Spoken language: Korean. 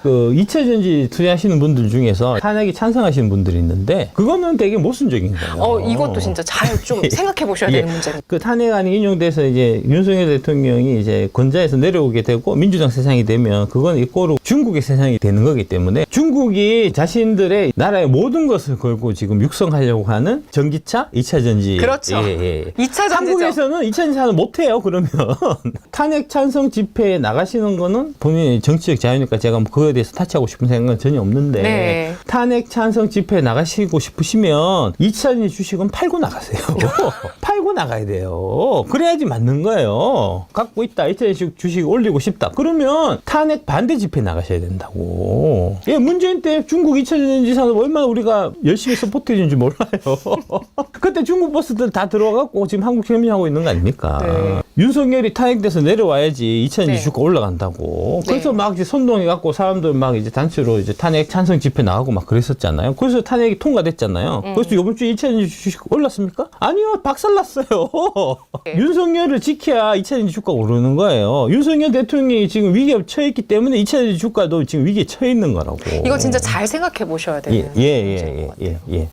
그 2차 전지 투자하시는 분들 중에서 탄핵이 찬성하시는 분들이 있는데 그거는 되게 모순적인 거예요. 어, 이것도 진짜 잘 좀 생각해 보셔야 예. 되는 문제입니다. 그 탄핵안이 인용돼서 이제 윤석열 대통령이 이제 권좌에서 내려오게 되고 민주당 세상이 되면 그건 이꼬로 중국의 세상이 되는 거기 때문에 중국이 자신들의 나라의 모든 것을 걸고 지금 육성하려고 하는 전기차, 2차 전지. 그렇죠. 예, 예. 2차 전지죠. 한국에서는 2차 전지사는 못 해요, 그러면. 탄핵 찬성 집회에 나가시는 거는 본인의 정치적 자유니까 제가 뭐 그거에 대해서 타치하고 싶은 생각은 전혀 없는데. 네. 탄핵 찬성 집회에 나가시고 싶으시면 2차 전지 주식은 팔고 나가세요. 팔고 나가야 돼요. 그래야지 맞는 거예요. 갖고 있다. 2차 전지 주식 올리고 싶다. 그러면 탄핵 반대 집회 나가셔야 된다고. 예, 문재인 때 중국 2차 전지 산업 얼마나 우리가 열심히 서포트 해준지 몰라요. 그때 중국 버스들 다 들어가고 지금 한국 협력하고 있는 거 아닙니까? 네. 윤석열이 탄핵돼서 내려와야지 2차 전지 네. 주가 올라간다고. 그래서 네. 막 이제 선동해 갖고 사람들 막 이제 단체로 이제 탄핵 찬성 집회 나가고 막 그랬었잖아요. 그래서 탄핵이 통과됐잖아요. 음. 그래서 이번 주에 2차 전지 주식 올랐습니까? 아니요, 박살났어요. 네. 윤석열을 지켜야 2차 전지 주가 오르는 거예요. 윤석열 대통령이 지금 위기에 처했기 때문에 2차 전지 주가도 지금 위기에 처해 있는 거라고. 이거 진짜 잘 생각해 보셔야 되는 예, 예, 예, 것 예. 예, 예.